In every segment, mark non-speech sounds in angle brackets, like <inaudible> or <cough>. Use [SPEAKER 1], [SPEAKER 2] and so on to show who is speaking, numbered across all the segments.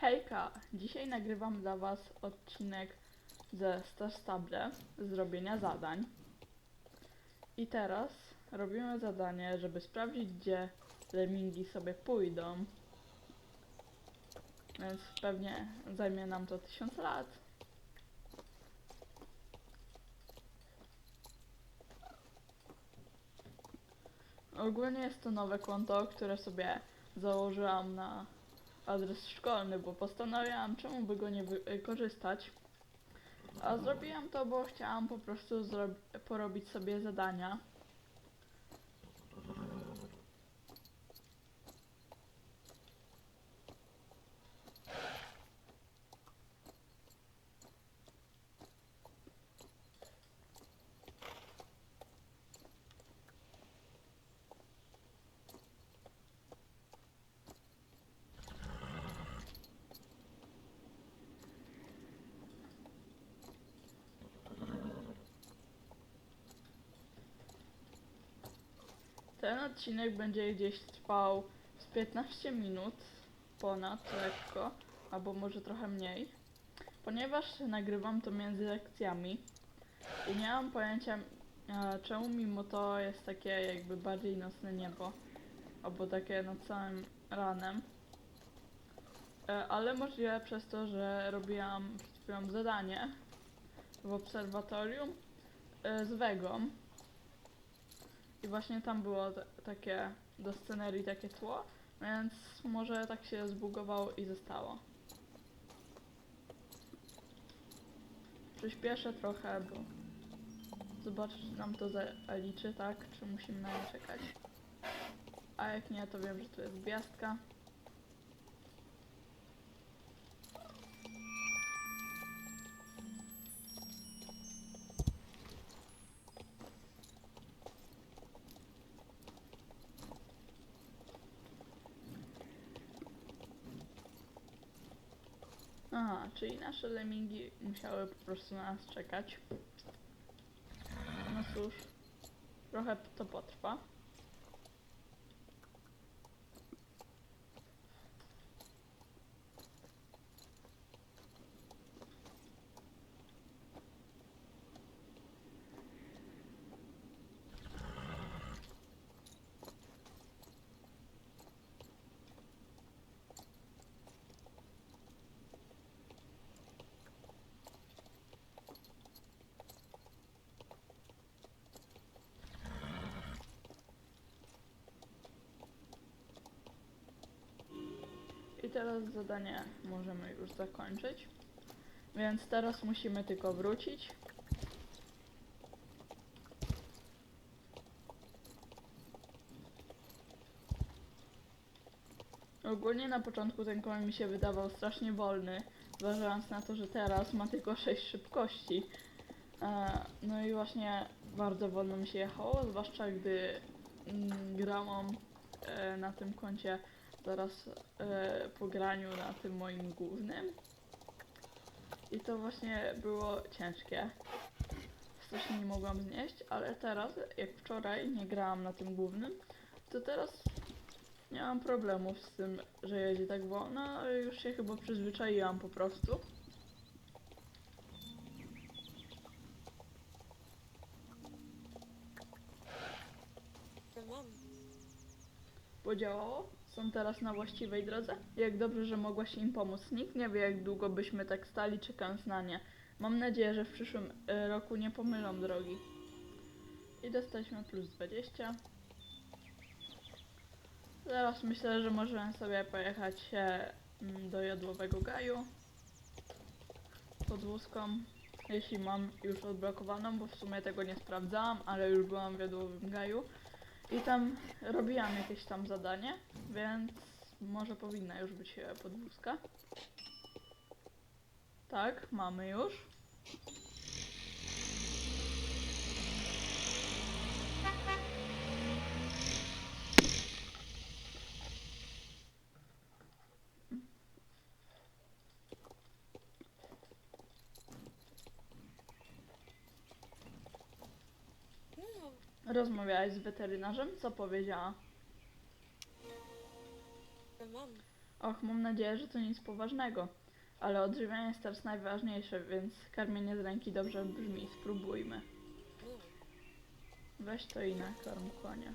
[SPEAKER 1] Hejka! Dzisiaj nagrywam dla Was odcinek ze Stable z robienia zadań. I teraz robimy zadanie, żeby sprawdzić, gdzie lemingi sobie pójdą. Więc pewnie zajmie nam to tysiąc lat. Ogólnie jest to nowe konto, które sobie założyłam na adres szkolny, bo postanowiłam, czemu by go nie wykorzystać. A zrobiłam to, bo chciałam po prostu porobić sobie zadania. Ten odcinek będzie gdzieś trwał z 15 minut, ponad lekko, albo może trochę mniej, ponieważ nagrywam to między lekcjami i nie mam pojęcia, e, czemu mimo to jest takie jakby bardziej nocne niebo, albo takie nad całym ranem. E, ale możliwe przez to, że robiłam przed zadanie w obserwatorium e, z Wegą. I właśnie tam było takie do scenerii takie tło, więc może tak się zbugowało i zostało. Przyspieszę trochę, bo zobaczę, czy nam to zaliczy, tak? Czy musimy na nie czekać. A jak nie, to wiem, że tu jest gwiazdka. Aha, czyli nasze lemingi musiały po prostu na nas czekać. No cóż, trochę to potrwa. I teraz zadanie możemy już zakończyć. Więc teraz musimy tylko wrócić. Ogólnie na początku ten koń mi się wydawał strasznie wolny, zważając na to, że teraz ma tylko 6 szybkości. E, no i właśnie bardzo wolno mi się jechało, zwłaszcza gdy mm, grałam e, na tym koncie zaraz e, po graniu na tym moim głównym. I to właśnie było ciężkie. Strasznie nie mogłam znieść, ale teraz, jak wczoraj nie grałam na tym głównym, to teraz nie mam problemów z tym, że jedzie tak wolno, już się chyba przyzwyczaiłam po prostu.
[SPEAKER 2] Mam.
[SPEAKER 1] Podziałało? Są teraz na właściwej drodze? Jak dobrze, że mogłaś im pomóc. Nikt nie wie, jak długo byśmy tak stali, czekając na nie. Mam nadzieję, że w przyszłym e, roku nie pomylą drogi. I dostaliśmy plus 20. Teraz myślę, że możemy sobie pojechać mm, do jodłowego gaju. Podwózką. Jeśli mam już odblokowaną, bo w sumie tego nie sprawdzałam, ale już byłam w jodłowym gaju. I tam robiłam jakieś tam zadanie, więc może powinna już być e, podwózka. Tak, mamy już.
[SPEAKER 2] No,
[SPEAKER 1] Rozmawiałaś z weterynarzem? Co powiedziała?
[SPEAKER 2] mam.
[SPEAKER 1] Och, mam nadzieję, że to nic poważnego. Ale odżywianie jest teraz najważniejsze, więc karmienie z ręki dobrze brzmi. Spróbujmy. Weź to i nakarm konia.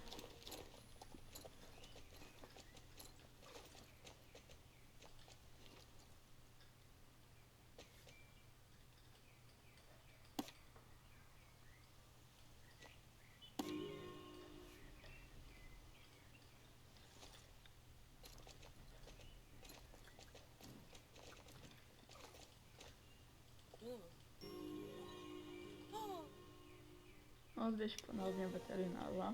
[SPEAKER 2] O,
[SPEAKER 1] Odwieź ponownie weterynarza.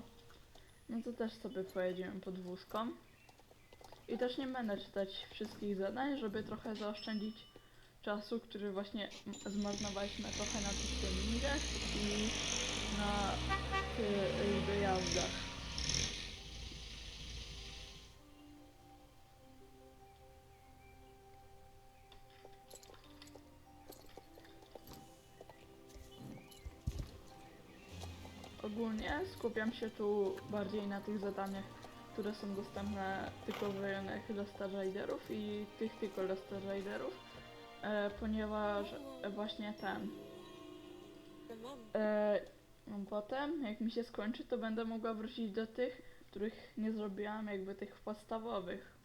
[SPEAKER 1] No to też sobie pojedziemy podwózką. I też nie będę czytać wszystkich zadań, żeby trochę zaoszczędzić czasu, który właśnie zmarnowaliśmy trochę na tych treningach i na tych wyjazdach. Ogólnie skupiam się tu bardziej na tych zadaniach, które są dostępne tylko w rejonach dla Star Riderów i tych tylko dla Star Riderów, e, ponieważ właśnie ten. E, no potem, jak mi się skończy, to będę mogła wrócić do tych, których nie zrobiłam, jakby tych podstawowych.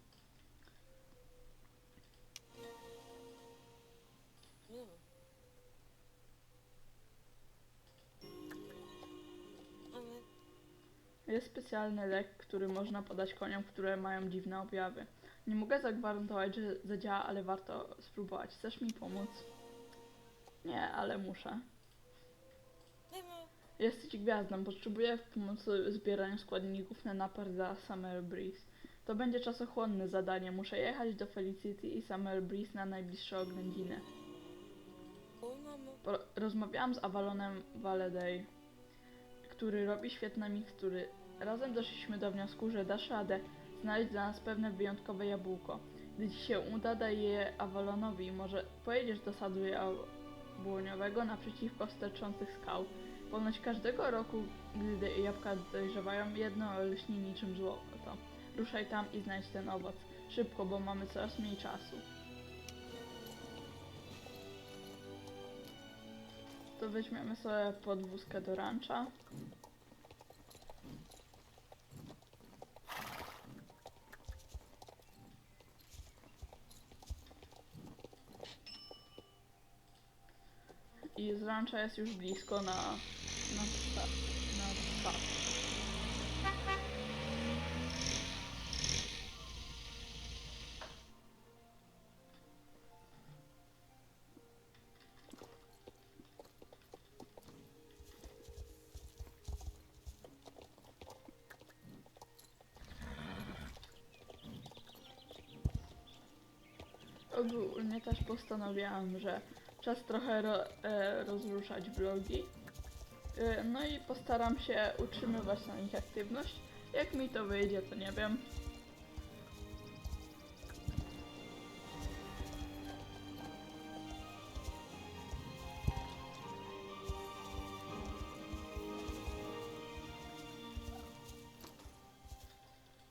[SPEAKER 1] Jest specjalny lek, który można podać koniom, które mają dziwne objawy. Nie mogę zagwarantować, że zadziała, ale warto spróbować. Chcesz mi pomóc? Nie, ale muszę. Jesteś gwiazdą, potrzebuję pomocy w zbieraniu składników na napar dla Summer Breeze. To będzie czasochłonne zadanie. Muszę jechać do Felicity i Summer Breeze na najbliższe oględziny. Rozmawiałam z Avalonem Valeday, który robi świetne mikstury. Razem doszliśmy do wniosku, że dasz radę znaleźć dla nas pewne wyjątkowe jabłko. Gdy ci się uda, daj je Avalonowi. Może pojedziesz do sadu jabłoniowego naprzeciwko sterczących skał. Ponoć każdego roku, gdy jabłka dojrzewają, jedno lśni niczym złoto. Ruszaj tam i znajdź ten owoc. Szybko, bo mamy coraz mniej czasu. To weźmiemy sobie podwózkę do rancza. I z rancza jest już blisko na, na, psa, na psa. Ogólnie też postanowiłam, że czas trochę ro, e, rozruszać vlogi. E, no i postaram się utrzymywać na nich aktywność. Jak mi to wyjdzie, to nie wiem.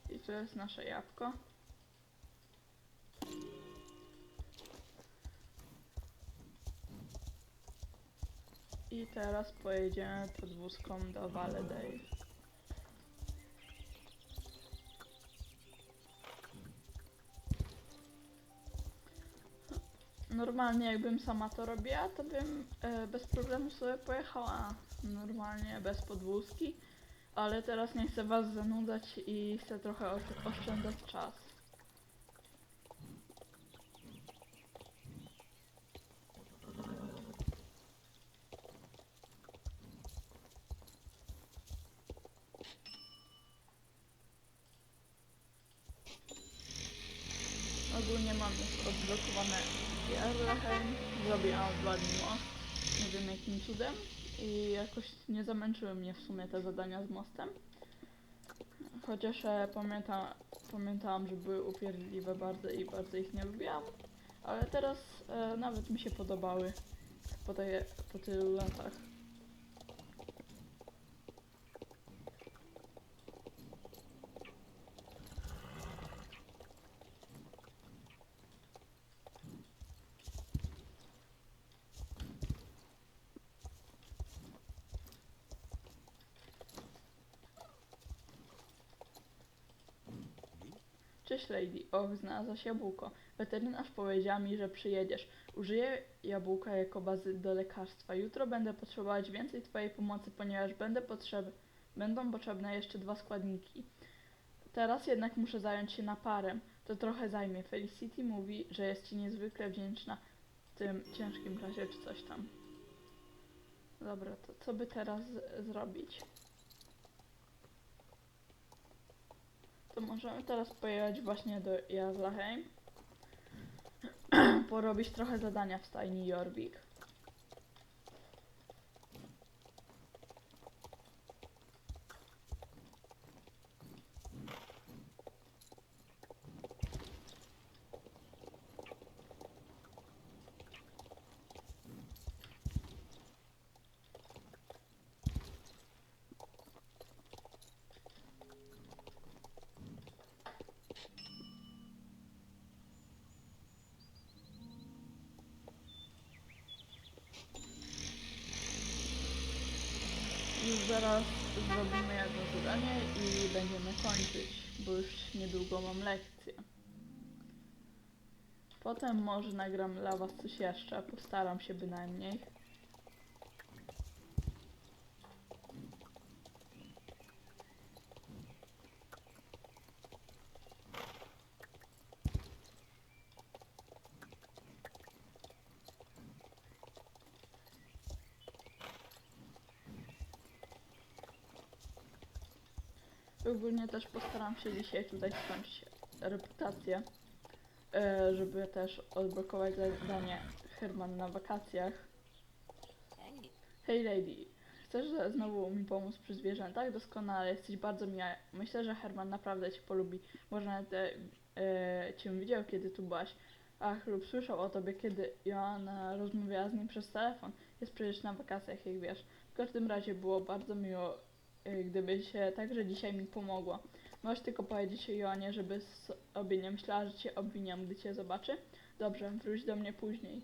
[SPEAKER 1] I to jest nasze jabłko. Teraz pojedziemy podwózką do Valedale. Normalnie jakbym sama to robiła, to bym e, bez problemu sobie pojechała normalnie, bez podwózki, ale teraz nie chcę was zanudzać i chcę trochę osz- oszczędzać czas. Ogólnie mam już odblokowane Jarlaheim, zrobiłam dwa dni nie wiem jakim cudem i jakoś nie zamęczyły mnie w sumie te zadania z mostem. Chociaż e, pamięta, pamiętałam, że były upierdliwe bardzo i bardzo ich nie lubiłam, ale teraz e, nawet mi się podobały po, po tylu latach. Cześć Lady. Och, znalazłaś jabłko. Weterynarz powiedziała mi, że przyjedziesz. Użyję jabłka jako bazy do lekarstwa. Jutro będę potrzebować więcej twojej pomocy, ponieważ będę potrzeb... będą potrzebne jeszcze dwa składniki. Teraz jednak muszę zająć się naparem. To trochę zajmie. Felicity mówi, że jest ci niezwykle wdzięczna w tym ciężkim czasie czy coś tam. Dobra, to co by teraz zrobić? To możemy teraz pojechać właśnie do Jazlaheim. <clears throat> Porobić trochę zadania w stajni Jorvik. Już zaraz zrobimy jedno zadanie i będziemy kończyć, bo już niedługo mam lekcję. Potem może nagram dla was coś jeszcze, postaram się bynajmniej. Ogólnie też postaram się dzisiaj tutaj skończyć reputację, e, żeby też odblokować zadanie Herman na wakacjach.
[SPEAKER 2] Hej
[SPEAKER 1] lady, chcesz znowu mi pomóc przy zwierzętach? Doskonale, jesteś bardzo miła. Myślę, że Herman naprawdę cię polubi. Może nawet e, e, cię widział, kiedy tu byłaś. Ach, lub słyszał o tobie, kiedy Joanna rozmawiała z nim przez telefon. Jest przecież na wakacjach, jak wiesz. W każdym razie było bardzo miło, e, gdybyś e, także dzisiaj mi pomogła. Możesz tylko powiedzieć Joannie, żeby sobie nie myślała, że cię obwiniam, gdy cię zobaczy? Dobrze, wróć do mnie później.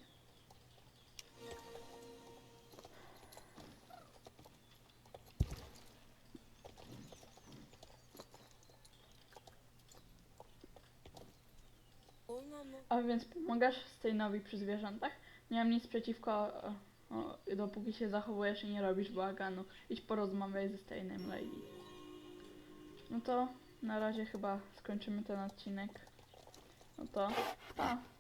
[SPEAKER 1] A więc pomagasz Steinowi przy zwierzętach? Nie mam nic przeciwko, dopóki się zachowujesz i nie robisz bałaganu. Idź porozmawiaj ze Steinem Lady. No to na razie chyba skończymy ten odcinek. No to pa!